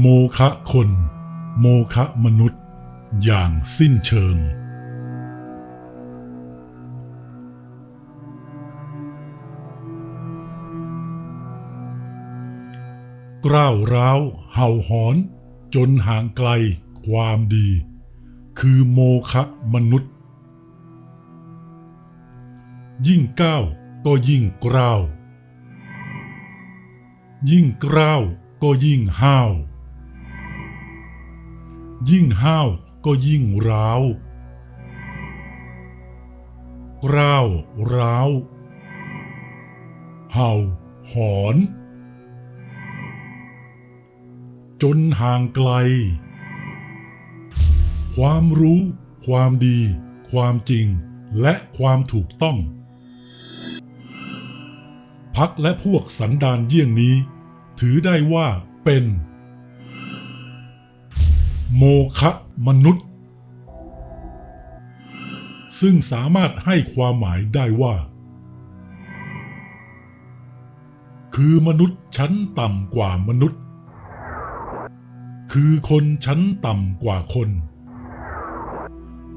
โมคะคน โมคะมนุษย์ อย่างสิ้นเชิง กร้าวร้าวเห่าหอน จนห่างไกลความดี คือโมคะมนุษย์ ยิ่งก้าวก็ยิ่งกร้าว ยิ่งกร้าวก็ยิ่งห้าว ยิ่งห้าวก็ยิ่งร้าวกร้าวร้าว เห่า หอน จนห่างไกล ความรู้ ความดี ความจริง และความถูกต้อง พักและพวกสันดานเยี่ยงนี้ ถือได้ว่าเป็น โมคะมนุษย์ ซึ่งสามารถให้ความหมายได้ว่า คือมนุษย์ชั้นต่ำกว่ามนุษย์ คือคนชั้นต่ำกว่าคน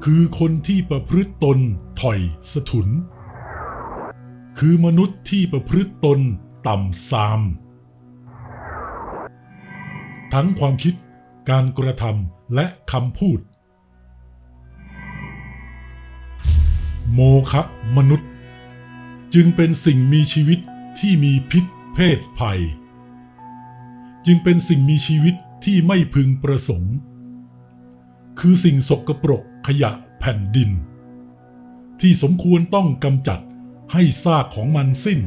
คือคนที่ประพฤติตนถอยสะทุน คือมนุษย์ที่ประพฤติตนต่ำซาม ทั้งความคิด การกระทำและคำพูด โมคะมนุษย์ จึงเป็นสิ่งมีชีวิตที่มีพิษเพศภัย จึงเป็นสิ่งมีชีวิตที่ไม่พึงประสงค์ คือสิ่งสกปรกขยะแผ่นดิน ที่สมควรต้องกำจัดให้ซากของมันสิ้น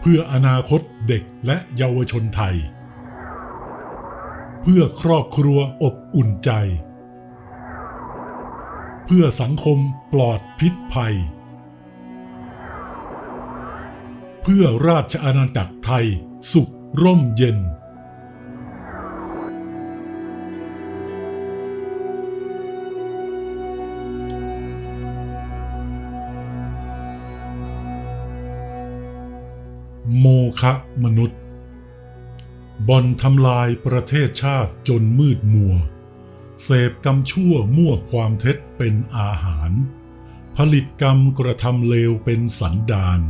เพื่ออนาคตเด็กและเยาวชนไทย เพื่อครอบครัวอบอุ่นใจ เพื่อสังคมปลอดพิษภัย เพื่อราชอาณาจักรไทยสุขร่มเย็นโมคะมนุษย์ บ่อนทำลายประเทศชาติจนมืดมัว เสพกรรมชั่วมั่วความเท็จเป็นอาหาร ผลิตกรรมกระทำเลวเป็นสันดาน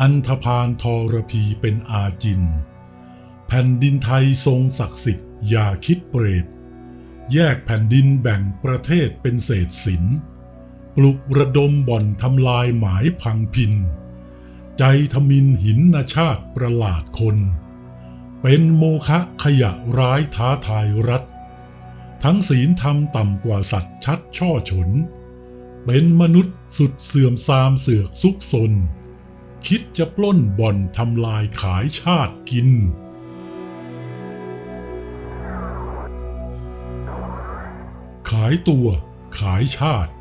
อันธพาลทรพีเป็นอาจิน แผ่นดินไทยทรงศักดิ์สิทธิ์อย่าคิดเปรต แยกแผ่นดินแบ่งประเทศเป็นเศษสิน ปลุกระดมบ่อนทำลายหมายพังพิน ใจทมินหินนาชาติประหลาดคน เป็นโมคะขยะร้ายท้าทายรัฐ ทั้งศีลธรรมต่ำกว่าสัตว์ชัดช่อฉน เป็นมนุษย์สุดเสื่อมซามเสือกซุกซน คิดจะปล้นบ่อนทำลายขายชาติกิน ขายตัวขายชาติ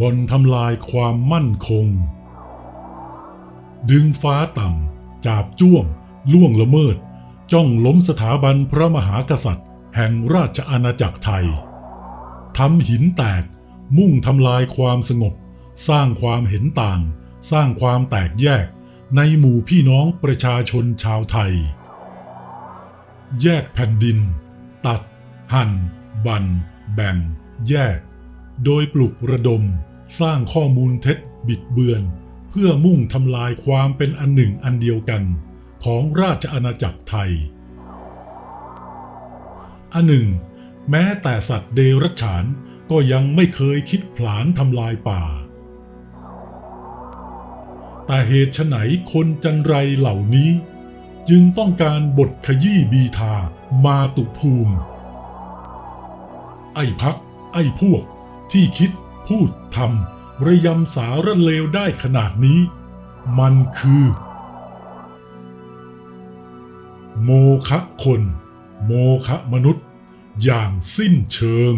บ่อนทำลายความมั่นคง ดึงฟ้าต่ำ จาบจ้วง ล่วงละเมิด จ้องล้มสถาบันพระมหากษัตริย์ แห่งราชอาณาจักรไทยทำหินแตก มุ่งทำลายความสงบ สร้างความเห็นต่าง สร้างความแตกแยก ในหมู่พี่น้องประชาชนชาวไทย แยกแผ่นดิน ตัด หั่น บัน แบ่ง แยก โดยปลุกระดม สร้างข้อมูลเท็จบิดเบือน เพื่อมุ่งทำลายความเป็นอันหนึ่งอันเดียวกันของราชอาณาจักรไทย อันหนึ่ง แม้แต่สัตว์เดรัจฉานก็ยังไม่เคยคิดผลานทำลายป่า แต่เหตุไฉนคนจันไรเหล่านี้ จึงต้องการบทขยี้บีทามาตุภูมิ ไอ้พัก ไอ้พวกที่คิดพูดทำ ระยำสาระเลวได้ขนาดนี้ มันคือ โมคะคน โมคะมนุษย์ อย่างสิ้นเชิง